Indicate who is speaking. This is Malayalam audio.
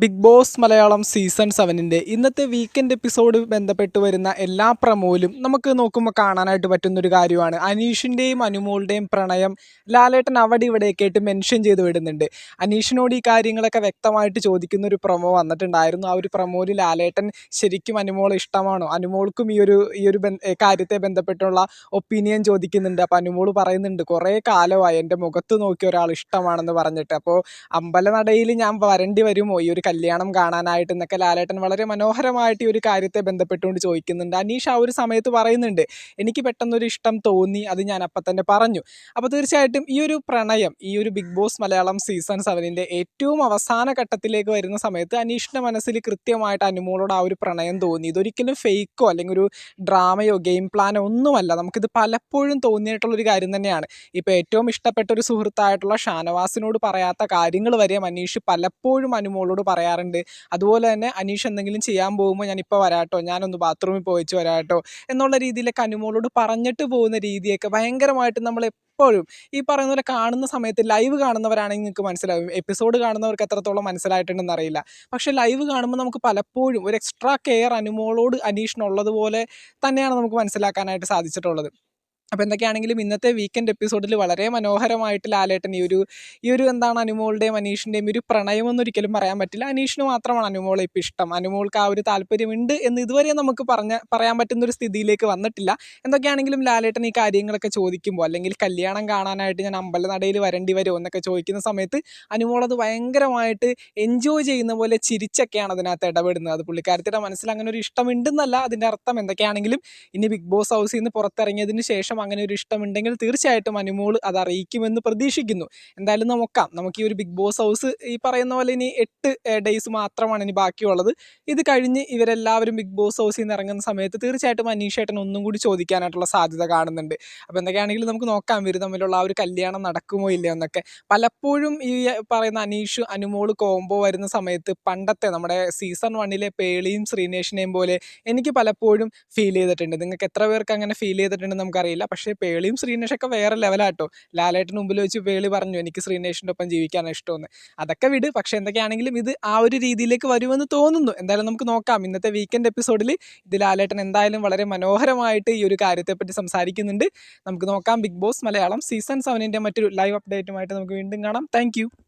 Speaker 1: ബിഗ് ബോസ് മലയാളം സീസൺ സെവനിന്റെ ഇന്നത്തെ വീക്കെൻഡ് എപ്പിസോഡ് ബന്ധപ്പെട്ട് വരുന്ന എല്ലാ പ്രമോയിലും നമുക്ക് നോക്കുമ്പോൾ കാണാനായിട്ട് പറ്റുന്നൊരു കാര്യമാണ്. അനീഷിന്റെയും അനുമോളുടെയും പ്രണയം ലാലേട്ടൻ അവിടെ ഇവിടെയൊക്കെ ആയിട്ട് മെൻഷൻ ചെയ്ത് വിടുന്നുണ്ട്. അനീഷിനോട് ഈ കാര്യങ്ങളൊക്കെ വ്യക്തമായിട്ട് ചോദിക്കുന്ന ഒരു പ്രമോ വന്നിട്ടുണ്ടായിരുന്നു. ആ ഒരു പ്രമോയിൽ ലാലേട്ടൻ ശരിക്കും അനുമോളെ ഇഷ്ടമാണോ? അനുമോൾക്കും ഈ ഒരു ഈ ഒരു കാര്യത്തെ ബന്ധപ്പെട്ടുള്ള ഒപ്പീനിയൻ ചോദിക്കുന്നുണ്ട്. അപ്പോൾ അനുമോൾ പറയുന്നുണ്ട് കുറേ കാലമായി എന്റെ മുഖത്ത് നോക്കി ഒരാൾ ഇഷ്ടമാണെന്ന് പറഞ്ഞിട്ട്. അപ്പോൾ അമ്പലനടയിൽ ഞാൻ വരേണ്ടി വരുമോ? ഈ ഒരു കല്യാണം കാണാനായിട്ട് എന്നൊക്കെ ലാലേട്ടൻ വളരെ മനോഹരമായിട്ട് ഈ ഒരു കാര്യത്തെ ബന്ധപ്പെട്ടുകൊണ്ട് ചോദിക്കുന്നുണ്ട്. അനീഷ് ആ ഒരു സമയത്ത് പറയുന്നുണ്ട് എനിക്ക് പെട്ടെന്നൊരു ഇഷ്ടം തോന്നി അത് ഞാൻ അപ്പം തന്നെ പറഞ്ഞു. അപ്പോൾ തീർച്ചയായിട്ടും ഈ ഒരു പ്രണയം ഈ ഒരു ബിഗ് ബോസ് മലയാളം സീസൺ സെവനിന്റെ ഏറ്റവും അവസാന ഘട്ടത്തിലേക്ക് വരുന്ന സമയത്ത് അനീഷിന്റെ മനസ്സിൽ കൃത്യമായിട്ട് അനുമോളോട് ആ ഒരു പ്രണയം തോന്നി. ഇതൊരിക്കലും ഫേക്കോ അല്ലെങ്കിൽ ഒരു ഡ്രാമയോ ഗെയിം പ്ലാനോ ഒന്നുമല്ല. നമുക്കിത് പലപ്പോഴും തോന്നിയിട്ടുള്ളൊരു കാര്യം തന്നെയാണ്. ഇപ്പോൾ ഏറ്റവും ഇഷ്ടപ്പെട്ട ഒരു സുഹൃത്തായിട്ടുള്ള ഷാനവാസിനോട് പറയാത്ത കാര്യങ്ങൾ വരെ മനീഷ് പലപ്പോഴും അനുമോളോട് പറയാറുണ്ട്. അതുപോലെ തന്നെ അനീഷ് എന്തെങ്കിലും ചെയ്യാൻ പോകുമ്പോൾ ഞാൻ ഇപ്പോൾ വരാട്ടോ ഞാനൊന്ന് ബാത്റൂമിൽ പോയിച്ച് വരാട്ടോ എന്നുള്ള രീതിയിലൊക്കെ അനുമോളോട് പറഞ്ഞിട്ട് പോകുന്ന രീതിയൊക്കെ ഭയങ്കരമായിട്ട് നമ്മൾ എപ്പോഴും ഈ പറയുന്ന പോലെ കാണുന്ന സമയത്ത് ലൈവ് കാണുന്നവരാണെങ്കിൽ നിങ്ങൾക്ക് മനസ്സിലാവും. എപ്പിസോഡ് കാണുന്നവർക്ക് എത്രത്തോളം മനസ്സിലായിട്ടുണ്ടെന്ന് അറിയില്ല. പക്ഷേ ലൈവ് കാണുമ്പോൾ നമുക്ക് പലപ്പോഴും ഒരു എക്സ്ട്രാ കെയർ അനുമോളോട് അനീഷിനുള്ളതുപോലെ തന്നെയാണ് നമുക്ക് മനസ്സിലാക്കാനായിട്ട് സാധിച്ചിട്ടുള്ളത്. അപ്പോൾ എന്തൊക്കെയാണെങ്കിലും ഇന്നത്തെ വീക്കെൻഡ് എപ്പിസോഡിൽ വളരെ മനോഹരമായിട്ട് ലാലേട്ടൻ ഈ ഒരു ഈ ഒരു എന്താണ് അനുമോളുടെയും അനീഷിന്റെയും ഒരു പ്രണയമൊന്നും ഒരിക്കലും പറയാൻ പറ്റില്ല. അനീഷിന് മാത്രമാണ് അനുമോളെ ഇപ്പോൾ ഇഷ്ടം. അനുമോൾക്ക് ആ ഒരു താല്പര്യമുണ്ട് എന്ന് ഇതുവരെ നമുക്ക് പറഞ്ഞ പറയാൻ പറ്റുന്ന ഒരു സ്ഥിതിയിലേക്ക് വന്നിട്ടില്ല. എന്തൊക്കെയാണെങ്കിലും ലാലേട്ടൻ ഈ കാര്യങ്ങളൊക്കെ ചോദിക്കുമ്പോൾ അല്ലെങ്കിൽ കല്യാണം കാണാനായിട്ട് ഞാൻ അമ്പലനടയിൽ വരേണ്ടി വരുമോ എന്നൊക്കെ ചോദിക്കുന്ന സമയത്ത് അനുമോൾ അത് ഭയങ്കരമായിട്ട് എൻജോയ് ചെയ്യുന്ന പോലെ ചിരിച്ചൊക്കെയാണ് അതിനകത്ത് ഇടപെടുന്നത്. അത് പുള്ളിക്കാരത്തിയുടെ മനസ്സിൽ അങ്ങനെ ഒരു ഇഷ്ടമുണ്ടെന്നല്ല അതിന്റെ അർത്ഥം. എന്തൊക്കെയാണെങ്കിലും ഇനി ബിഗ് ബോസ് ഹൗസിൽ നിന്ന് പുറത്തിറങ്ങിയതിന് ശേഷം അങ്ങനെ ഒരു ഇഷ്ടമുണ്ടെങ്കിൽ തീർച്ചയായിട്ടും അനുമോൾ അത് അറിയിക്കുമെന്ന് പ്രതീക്ഷിക്കുന്നു. എന്തായാലും നോക്കാം നമുക്ക് ഈ ഒരു ബിഗ് ബോസ് ഹൗസ് ഈ പറയുന്ന പോലെ ഇനി എട്ട് ഡേയ്സ് മാത്രമാണ് ഇനി ബാക്കിയുള്ളത്. ഇത് കഴിഞ്ഞ് ഇവരെല്ലാവരും ബിഗ് ബോസ് ഹൗസിൽ നിന്ന് ഇറങ്ങുന്ന സമയത്ത് തീർച്ചയായിട്ടും അനീഷേട്ടൻ ഒന്നും കൂടി ചോദിക്കാനായിട്ടുള്ള സാധ്യത കാണുന്നുണ്ട്. അപ്പോൾ എന്തൊക്കെയാണെങ്കിലും നമുക്ക് നോക്കാം. ഇവർ തമ്മിലുള്ള ആ ഒരു കല്യാണം നടക്കുമോ ഇല്ലയോ എന്നൊക്കെ. പലപ്പോഴും ഈ പറയുന്ന അനീഷ് അനുമോൾ കോംബോ വരുന്ന സമയത്ത് പണ്ടത്തെ നമ്മുടെ സീസൺ വണ്ണിലെ പേളിയും ശ്രീനേഷിനെയും പോലെ എനിക്ക് പലപ്പോഴും ഫീൽ ചെയ്തിട്ടുണ്ട്. നിങ്ങൾക്ക് എത്ര പേർക്ക് അങ്ങനെ ഫീൽ ചെയ്തിട്ടുണ്ടെന്ന് നമുക്കറിയില്ല. പക്ഷേ പേളിയും ശ്രീനേഷൊക്കെ വേറെ ലെവലാട്ടോ. ലാലേട്ടന് മുമ്പിൽ വെച്ച് പേളി പറഞ്ഞു എനിക്ക് ശ്രീനേഷിന്റെ ഒപ്പം ജീവിക്കാനാണ് ഇഷ്ടമെന്ന്. അതൊക്കെ വിട്. പക്ഷേ എന്തൊക്കെയാണെങ്കിലും ഇത് ആ ഒരു രീതിയിലേക്ക് വരുമെന്ന് തോന്നുന്നു. എന്തായാലും നമുക്ക് നോക്കാം. ഇന്നത്തെ വീക്കെൻഡ് എപ്പിസോഡിൽ ഇത് ലാലേട്ടൻ എന്തായാലും വളരെ മനോഹരമായിട്ട് ഈ ഒരു കാര്യത്തെപ്പറ്റി സംസാരിക്കുന്നുണ്ട്. നമുക്ക് നോക്കാം. ബിഗ് ബോസ് മലയാളം സീസൺ സെവനിന്റെ മറ്റൊരു ലൈവ് അപ്ഡേറ്റുമായിട്ട് നമുക്ക് വീണ്ടും കാണാം. താങ്ക്